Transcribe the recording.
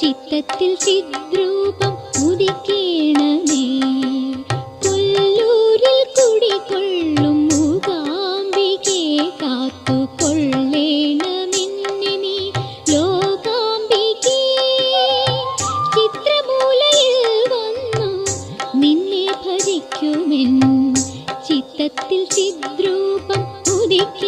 ചിത്രത്തിൽ ചിദ്രൂപം ഉദിക്കേണമേ. കൊല്ലൂരിൽ കുടികൊള്ളും മൂകാംബികെ കാത്തുകൊള്ളേണമേ ചിത്തത്തിൽ ചിദ്രൂപം ഉദിക്കും